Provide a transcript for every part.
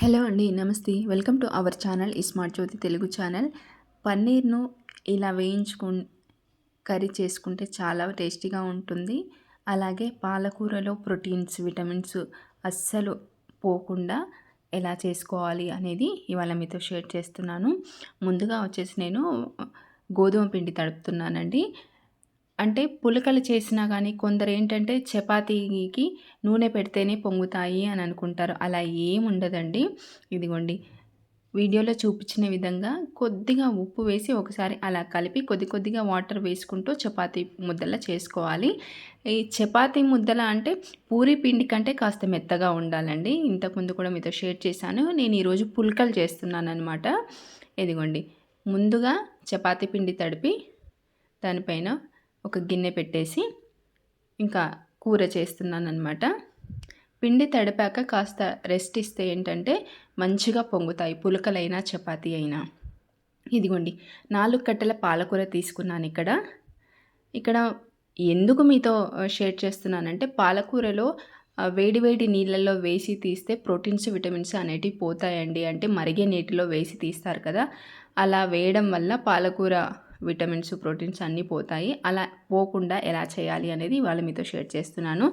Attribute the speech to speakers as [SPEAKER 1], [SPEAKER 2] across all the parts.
[SPEAKER 1] Hello అండి నమస్తే. Welcome to our channel smart Jyothi Telugu channel. పన్నీర్ను ఇలా వేయించుకు కర్రీ చేసుకుంటే చాలా టేస్టీగా ఉంటుంది. అలాగే పాలకూరలో ప్రోటీన్స్ విటమిన్స్ అస్సలు పోకుండా ఎలా చేసుకోవాలి అనేది ఇవాళ మీతో షేర్ చేస్తున్నాను. ముందుగా వచ్చేసి నేను గోధుమ పిండి తడుపుతున్నానండి. అంటే పులకలు చేసినా కానీ కొందరు ఏంటంటే చపాతీకి నూనె పెడితేనే పొంగుతాయి అని అనుకుంటారు. అలా ఏముండదండి ఇదిగోండి. వీడియోలో చూపించిన విధంగా కొద్దిగా ఉప్పు వేసి ఒకసారి అలా కలిపి కొద్ది కొద్దిగా వాటర్ వేసుకుంటూ చపాతీ ముద్దలా చేసుకోవాలి. ఈ చపాతీ ముద్దల అంటే పూరి పిండి కంటే కాస్త మెత్తగా ఉండాలండి. ఇంతకుముందు కూడా మీతో షేర్ చేశాను. నేను ఈరోజు పుల్కలు చేస్తున్నాను అనమాట ఇదిగోండి. ముందుగా చపాతీ పిండి తడిపి దానిపైన ఒక గిన్నె పెట్టేసి ఇంకా కూర చేస్తున్నాను అనమాట పిండి తడిపాక కాస్త రెస్ట్ ఇస్తే ఏంటంటే మంచిగా పొంగుతాయి పులకలైనా చపాతీ అయినా. ఇదిగోండి నాలుగు కట్టెల పాలకూర తీసుకున్నాను ఇక్కడ. ఇక్కడ ఎందుకు మీతో షేర్ చేస్తున్నానంటే పాలకూరలో వేడి వేడి నీళ్ళల్లో వేసి తీస్తే ప్రోటీన్స్ విటమిన్స్ అనేటివి పోతాయండి. అంటే మరిగే నీటిలో వేసి తీస్తారు కదా. అలా వేయడం వల్ల పాలకూర విటమిన్స్ ప్రోటీన్స్ అన్నీ పోతాయి. అలా పోకుండా ఎలా చేయాలి అనేది ఇవాళ మీతో షేర్ చేస్తున్నాను.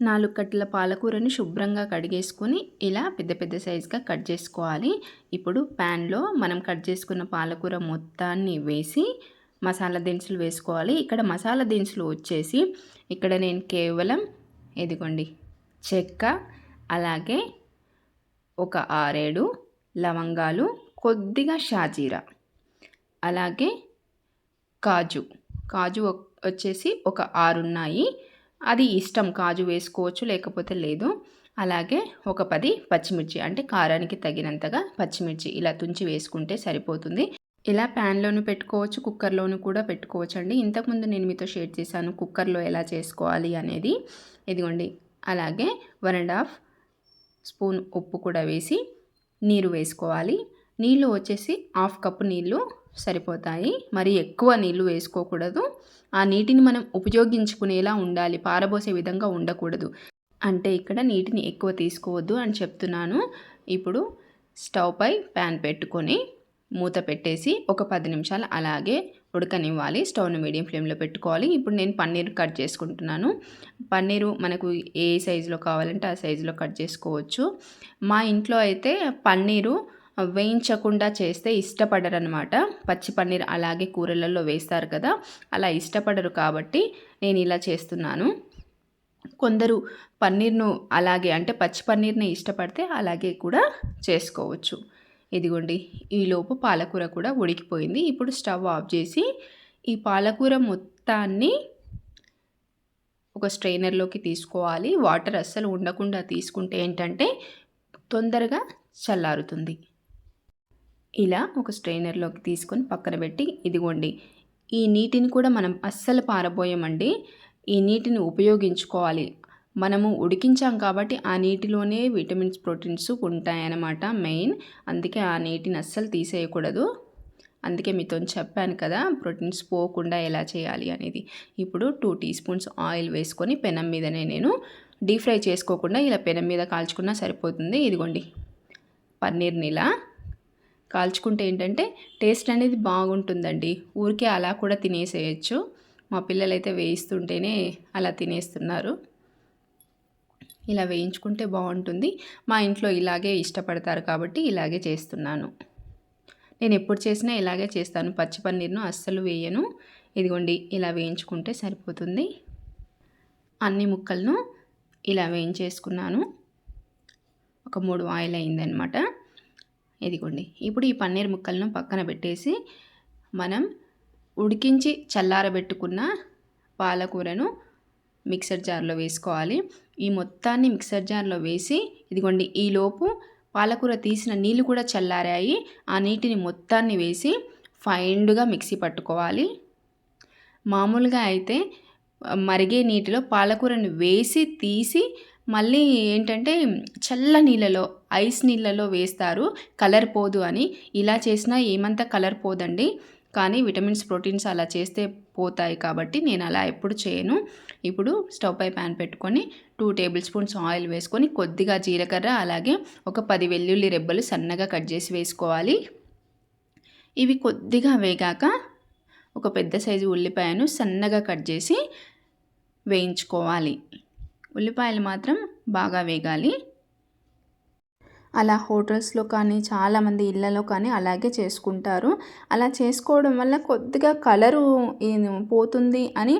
[SPEAKER 1] నాలుగు కట్టల పాలకూరని శుభ్రంగా కడిగేసుకొని ఇలా పెద్ద పెద్ద సైజుగా కట్ చేసుకోవాలి. ఇప్పుడు ప్యాన్లో మనం కట్ చేసుకున్న పాలకూర మొత్తాన్ని వేసి మసాలా దినుసులు వేసుకోవాలి. ఇక్కడ మసాలా దినుసులు వచ్చేసి ఇక్కడ నేను కేవలం ఎదిగోండి చెక్క అలాగే ఒక ఆరేడు లవంగాలు కొద్దిగా షాజీరా అలాగే కాజు. కాజు వచ్చేసి ఒక ఆరు ఉన్నాయి అది ఇష్టం కాజు వేసుకోవచ్చు లేకపోతే లేదు. అలాగే ఒక పది పచ్చిమిర్చి అంటే కారానికి తగినంతగా పచ్చిమిర్చి ఇలా తుంచి వేసుకుంటే సరిపోతుంది. ఇలా ప్యాన్లోను పెట్టుకోవచ్చు కుక్కర్లోను కూడా పెట్టుకోవచ్చు అండి ఇంతకుముందు నేను మీతో షేర్ చేశాను కుక్కర్లో ఎలా చేసుకోవాలి అనేది. ఇదిగోండి. అలాగే వన్ అండ్ హాఫ్ స్పూన్ ఉప్పు కూడా వేసి నీరు వేసుకోవాలి. నీళ్ళు వచ్చేసి హాఫ్ కప్పు నీళ్ళు సరిపోతాయి. మరి ఎక్కువ నీళ్ళు వేసుకోకూడదు. ఆ నీటిని మనం ఉపయోగించుకునేలా ఉండాలి. పారబోసే విధంగా ఉండకూడదు. అంటే ఇక్కడ నీటిని ఎక్కువ తీసుకోవద్దు అని చెప్తున్నాను. ఇప్పుడు స్టవ్ పై ప్యాన్ పెట్టుకొని మూత పెట్టేసి ఒక పది నిమిషాలు అలాగే ఉడకనివ్వాలి. స్టవ్ను మీడియం ఫ్లేమ్లో పెట్టుకోవాలి. ఇప్పుడు నేను పన్నీర్ కట్ చేసుకుంటున్నాను. పన్నీరు మనకు ఏ సైజులో కావాలంటే ఆ సైజులో కట్ చేసుకోవచ్చు. మా ఇంట్లో అయితే పన్నీరు వేయించకుండా చేస్తే ఇష్టపడరు అనమాట పచ్చి పన్నీర్ అలాగే కూరలలో వేస్తారు కదా అలా ఇష్టపడరు కాబట్టి నేను ఇలా చేస్తున్నాను. కొందరు పన్నీర్ను అలాగే అంటే పచ్చి పన్నీర్ని ఇష్టపడితే అలాగే కూడా చేసుకోవచ్చు. ఇదిగోండి ఈలోపు పాలకూర కూడా ఉడికిపోయింది. ఇప్పుడు స్టవ్ ఆఫ్ చేసి ఈ పాలకూర మొత్తాన్ని ఒక స్ట్రైనర్లోకి తీసుకోవాలి. వాటర్ అస్సలు ఉండకుండా తీసుకుంటే ఏంటంటే తొందరగా చల్లారుతుంది. ఇలా ఒక స్ట్రైనర్లోకి తీసుకొని పక్కన పెట్టి ఇదిగోండి ఈ నీటిని కూడా మనం అస్సలు పారబోయమండి. ఈ నీటిని ఉపయోగించుకోవాలి. మనము ఉడికించాం కాబట్టి ఆ నీటిలోనే విటమిన్స్ ప్రోటీన్స్ ఉంటాయన్నమాట మెయిన్. అందుకే ఆ నీటిని అస్సలు తీసేయకూడదు. అందుకే మీతో చెప్పాను కదా ప్రోటీన్స్ పోకుండా ఎలా చేయాలి అనేది. ఇప్పుడు టూ టీ స్పూన్స్ ఆయిల్ వేసుకొని పెనం మీదనే నేను డీప్ ఫ్రై చేసుకోకుండా ఇలా పెనం మీద కాల్చుకున్నా సరిపోతుంది. ఇదిగోండి పన్నీర్ని ఇలా కాల్చుకుంటే ఏంటంటే టేస్ట్ అనేది బాగుంటుందండి. ఊరికే అలా కూడా తినేసేయచ్చు. మా పిల్లలైతే వేయిస్తుంటేనే అలా తినేస్తున్నారు. ఇలా వేయించుకుంటే బాగుంటుంది. మా ఇంట్లో ఇలాగే ఇష్టపడతారు కాబట్టి ఇలాగే చేస్తున్నాను. నేను ఎప్పుడు చేసినా ఇలాగే చేస్తాను. పచ్చి పన్నీర్ను అస్సలు వేయను. ఇదిగోండి ఇలా వేయించుకుంటే సరిపోతుంది. అన్ని ముక్కలను ఇలా వేయించేసుకున్నాను. ఒక మూడు ఆయిల్ అయిందనమాట ఇదిగోండి. ఇప్పుడు ఈ పన్నీర్ ముక్కలను పక్కన పెట్టేసి మనం ఉడికించి చల్లారబెట్టుకున్న పాలకూరను మిక్సర్ జార్లో వేసుకోవాలి. ఈ మొత్తాన్ని మిక్సర్ జార్లో వేసి ఇదిగోండి ఈలోపు పాలకూర తీసిన నీళ్ళు కూడా చల్లారాయి. ఆ నీటిని మొత్తాన్ని వేసి ఫైండ్గా మిక్సీ పట్టుకోవాలి. మామూలుగా అయితే మరిగే నీటిలో పాలకూరను వేసి తీసి మళ్ళీ ఏంటంటే చల్ల నీళ్ళలో ఐస్ నీళ్ళలో వేస్తారు. కలర్ పోదు అని. ఇలా చేసినా ఏమంత కలర్ పోదండి. కానీ విటమిన్స్ ప్రోటీన్స్ అలా చేస్తే పోతాయి కాబట్టి నేను అలా ఎప్పుడు చేయను. ఇప్పుడు స్టవ్ పై ప్యాన్ పెట్టుకొని టూ టేబుల్ స్పూన్స్ ఆయిల్ వేసుకొని కొద్దిగా జీలకర్ర అలాగే ఒక పది వెల్లుల్లి రెబ్బలు సన్నగా కట్ చేసి వేసుకోవాలి. ఇవి కొద్దిగా వేగాక ఒక పెద్ద సైజు ఉల్లిపాయను సన్నగా కట్ చేసి వేయించుకోవాలి. ఉల్లిపాయలు మాత్రం బాగా వేగాలి. అలా హోటల్స్లో కానీ చాలామంది ఇళ్ళలో కానీ అలాగే చేసుకుంటారు. అలా చేసుకోవడం వల్ల కొద్దిగా కలరు పోతుంది అని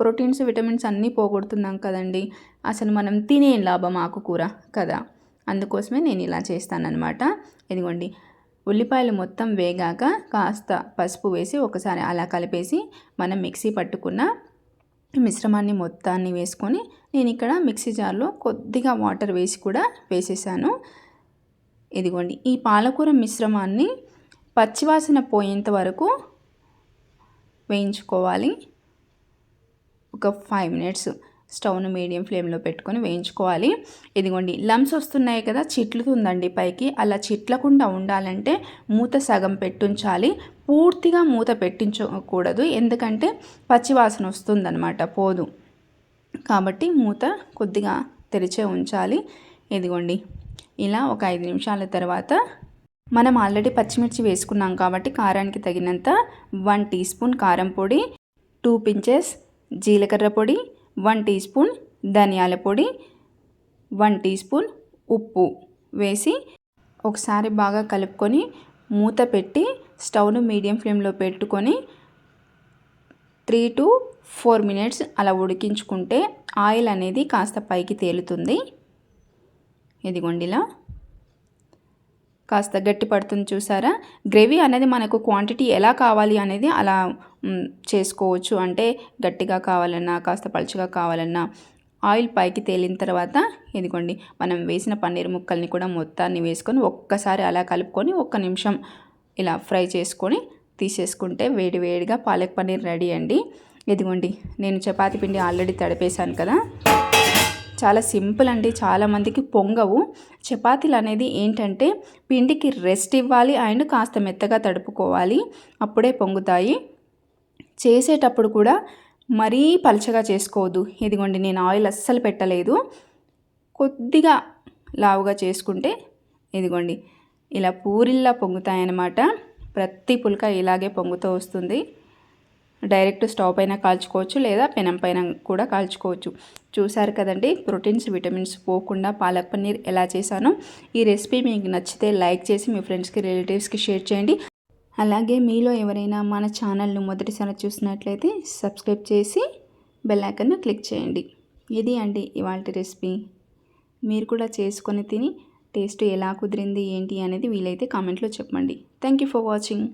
[SPEAKER 1] ప్రోటీన్స్ విటమిన్స్ అన్నీ పోగొడుతున్నాం కదండి. అసలు మనం తినే లాభం ఆకుకూర కదా. అందుకోసమే నేను ఇలా చేస్తానన్నమాట. ఇదిగోండి ఉల్లిపాయలు మొత్తం వేగాక కాస్త పసుపు వేసి ఒకసారి అలా కలిపేసి మనం మిక్సీ పట్టుకున్న మిశ్రమాన్ని మొత్తాన్ని వేసుకొని నేను ఇక్కడ మిక్సీ జార్లో కొద్దిగా వాటర్ వేసి కూడా వేసేసాను. ఇదిగోండి ఈ పాలకూర మిశ్రమాన్ని పచ్చివాసన పోయేంత వరకు వేయించుకోవాలి. ఒక ఫైవ్ మినిట్స్ స్టవ్ను మీడియం ఫ్లేమ్లో పెట్టుకొని వేయించుకోవాలి. ఇదిగోండి లమ్స్ వస్తున్నాయి కదా చిట్లుతుందండి పైకి. అలా చిట్లకుండా ఉండాలంటే మూత సగం పెట్టుంచాలి. పూర్తిగా మూత పెట్టించకూడదు. ఎందుకంటే పచ్చివాసన వస్తుందన్నమాట పోదు. కాబట్టి మూత కొద్దిగా తెరిచే ఉంచాలి. ఇదిగోండి. ఇలా ఒక ఐదు నిమిషాల తర్వాత మనం ఆల్రెడీ పచ్చిమిర్చి వేసుకున్నాం కాబట్టి కారానికి తగినంత వన్ టీ స్పూన్ కారం పొడి టూ పించెస్ జీలకర్ర పొడి వన్ టీ స్పూన్ ధనియాల పొడి వన్ టీ స్పూన్ ఉప్పు వేసి ఒకసారి బాగా కలుపుకొని మూత పెట్టి స్టవ్ను మీడియం ఫ్లేమ్లో పెట్టుకొని త్రీ టు ఫోర్ మినిట్స్ అలా ఉడికించుకుంటే ఆయిల్ అనేది కాస్త పైకి తేలుతుంది. ఇదిగోండిలా కాస్త గట్టి పడుతుంది చూసారా? గ్రేవీ అనేది మనకు క్వాంటిటీ ఎలా కావాలి అనేది అలా చేసుకోవచ్చు. అంటే గట్టిగా కావాలన్నా కాస్త పలుచగా కావాలన్నా ఆయిల్ పైకి తేలిన తర్వాత ఇదిగోండి మనం వేసిన పన్నీర్ ముక్కల్ని కూడా మొత్తాన్ని వేసుకొని ఒక్కసారి అలా కలుపుకొని ఒక్క నిమిషం ఇలా ఫ్రై చేసుకొని తీసేసుకుంటే వేడి వేడిగా పాలక్ పన్నీర్ రెడీ అండి. ఇదిగోండి నేను చపాతి పిండి ఆల్రెడీ తడిపేశాను కదా. చాలా సింపుల్ అండి చాలామందికి పొంగవు. చపాతీలు అనేది ఏంటంటే పిండికి రెస్ట్ ఇవ్వాలి అండ్ కాస్త మెత్తగా తడుపుకోవాలి. అప్పుడే పొంగుతాయి. చేసేటప్పుడు కూడా మరీ పలచగా చేసుకోవద్దు. ఇదిగోండి నేను ఆయిల్ అస్సలు పెట్టలేదు. కొద్దిగా లావుగా చేసుకుంటే ఇదిగోండి ఇలా పూరిల్లా పొంగుతాయన్నమాట. ప్రతి పుల్క ఇలాగే పొంగుతూ వస్తుంది. డైరెక్ట్ స్టవ్ పైన కాల్చుకోవచ్చు లేదా పెనం పైన కూడా కాల్చుకోవచ్చు. చూసారు కదండి ప్రోటీన్స్ విటమిన్స్ పోకుండా పాలక్ పన్నీర్ ఎలా చేశానో? ఈ రెసిపీ మీకు నచ్చితే లైక్ చేసి మీ ఫ్రెండ్స్కి రిలేటివ్స్కి షేర్ చేయండి. అలాగే మీలో ఎవరైనా మన ఛానల్ను మొదటిసారి చూసినట్లయితే సబ్స్క్రైబ్ చేసి బెల్ ఐకన్ను క్లిక్ చేయండి. ఇది అండి ఇవాళ రెసిపీ. మీరు కూడా చేసుకొని తిని టేస్ట్ ఎలా కుదిరింది ఏంటి అనేది వీలైతే కామెంట్లో చెప్పండి. Thank you for watching.